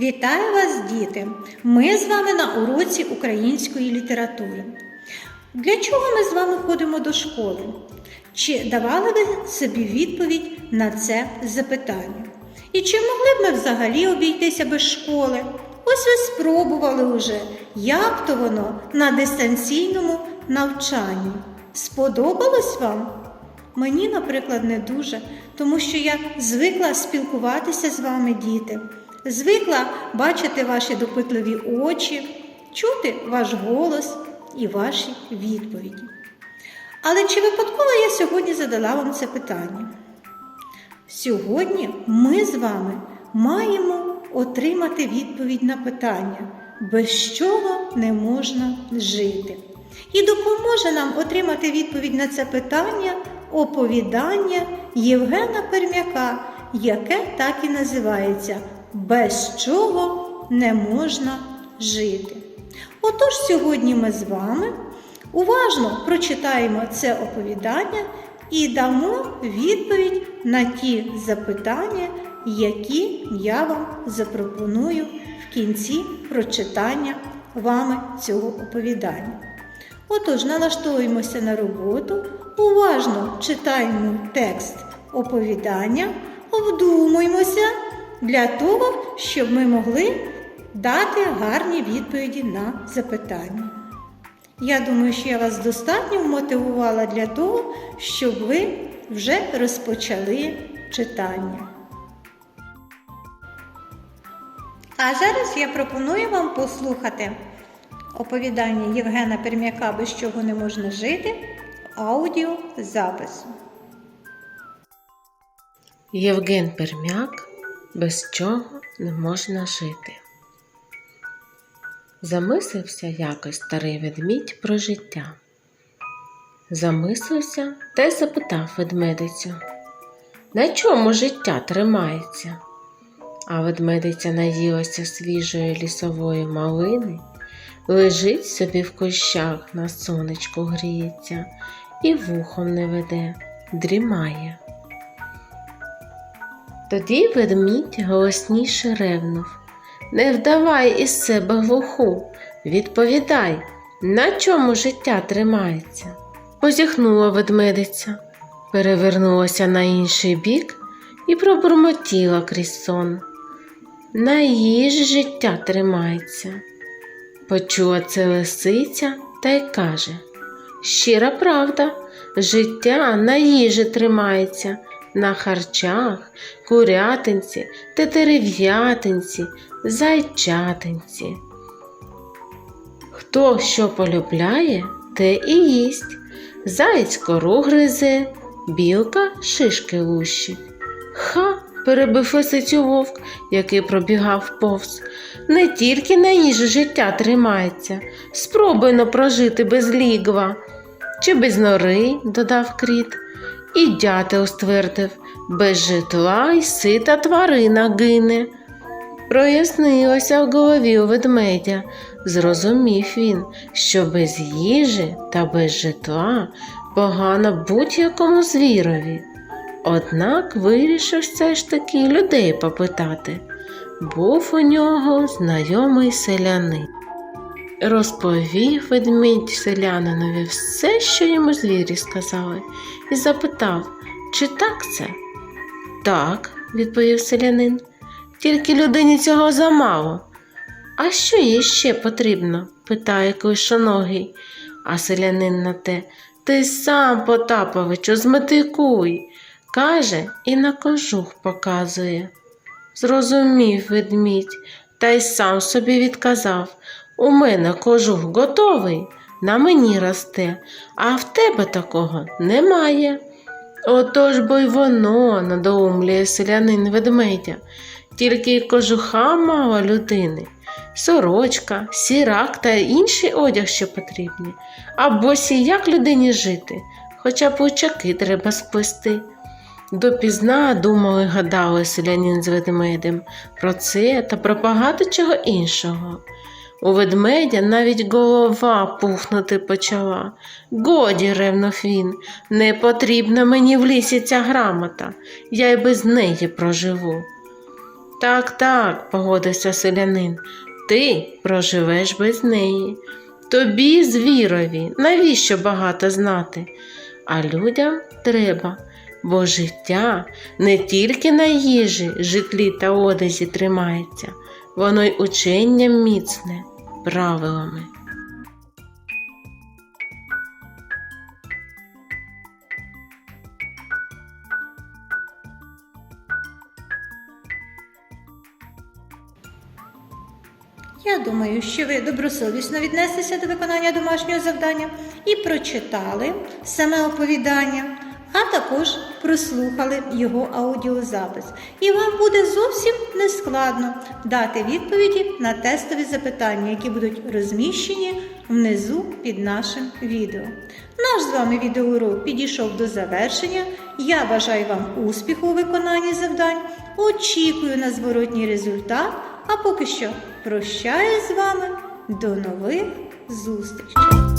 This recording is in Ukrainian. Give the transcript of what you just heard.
Вітаю вас, діти! Ми з вами на уроці української літератури. Для чого ми з вами ходимо до школи? Чи давали ви собі відповідь на це запитання? І чи могли б ми взагалі обійтися без школи? Ось ви спробували вже, як то воно на дистанційному навчанні. Сподобалось вам? Мені, наприклад, не дуже, тому що я звикла спілкуватися з вами, діти, звикла бачити ваші допитливі очі, чути ваш голос і ваші відповіді. Але чи випадково я сьогодні задала вам це питання? Сьогодні ми з вами маємо отримати відповідь на питання, без чого не можна жити. І допоможе нам отримати відповідь на це питання оповідання Євгена Пермяка, яке так і називається Без чого не можна жити. Отож, сьогодні ми з вами уважно прочитаємо це оповідання і дамо відповідь на ті запитання, які я вам запропоную в кінці прочитання вами цього оповідання. Отож, налаштовуємося на роботу, уважно читаємо текст оповідання, вдумуємося для того, щоб ми могли дати гарні відповіді на запитання. Я думаю, що я вас достатньо вмотивувала для того, щоб ви вже розпочали читання. А зараз я пропоную вам послухати оповідання Євгена Пермяка без чого не можна жити аудіозапису. Євген Пермяк без чого не можна жити. Замислився якось старий ведмідь про життя. Замислився та й запитав ведмедицю, на чому життя тримається? А ведмедиця наїлася свіжої лісової малини, лежить собі в кущах на сонечку гріється і вухом не веде, дрімає. Тоді ведмідь голосніше ревнув. Не вдавай із себе глуху, відповідай, на чому життя тримається. Позіхнула ведмедиця, перевернулася на інший бік і пробурмотіла крізь сон. На їжі життя тримається. Почула це лисиця та й каже Щира правда, життя на їжі тримається, на харчах, курятинці, тетерев'ятинці, зайчатинці. Хто що полюбляє, те і їсть. Заєць кору гризе, білка шишки лущить. Ха, перебив лисицю вовк, який пробігав повз. Не тільки на їжі життя тримається, спробуйно прожити без лігва. Чи без нори, додав кріт. І дятел ствердив, без житла й сита тварина гине. Прояснилося в голові у ведмедя. Зрозумів він, що без їжі та без житла погано будь-якому звірові. Однак вирішив все ж таки людей попитати. Був у нього знайомий селянин. Розповів ведмідь селянинові все, що йому звірі сказали, і запитав, чи так це? Так, відповів селянин. Тільки людині цього замало. А що їй ще потрібно? питає клишоногий. А селянин на те Ти сам, Потаповичу, зметикуй, каже і на кожух показує. Зрозумів ведмідь, та й сам собі відказав У мене кожух готовий, на мені росте, а в тебе такого немає. Отож бо й воно надоумлює селянин ведмедя, тільки кожуха мало людини, сорочка, сірак та інший одяг, що потрібні. Або сі як людині жити, хоча б учаки треба сплести. Допізна думали, гадали селянин з ведмедем про це та про багато чого іншого. У ведмедя навіть голова пухнути почала. Годі, ревнув він, не потрібна мені в лісі ця грамота, я й без неї проживу. Так, так, погодився селянин. Ти проживеш без неї. Тобі, звірові, навіщо багато знати? А людям треба, бо життя не тільки на їжі, житлі та одязі тримається, воно й ученням міцне, правилами. Я думаю, що ви добросовісно віднеслися до виконання домашнього завдання і прочитали саме оповідання, а також прослухали його аудіозапис. І вам буде зовсім нескладно дати відповіді на тестові запитання, які будуть розміщені внизу під нашим відео. Наш з вами відеоурок підійшов до завершення. Я бажаю вам успіху у виконанні завдань. Очікую на зворотній результат. А поки що прощаюсь з вами. До нових зустрічей!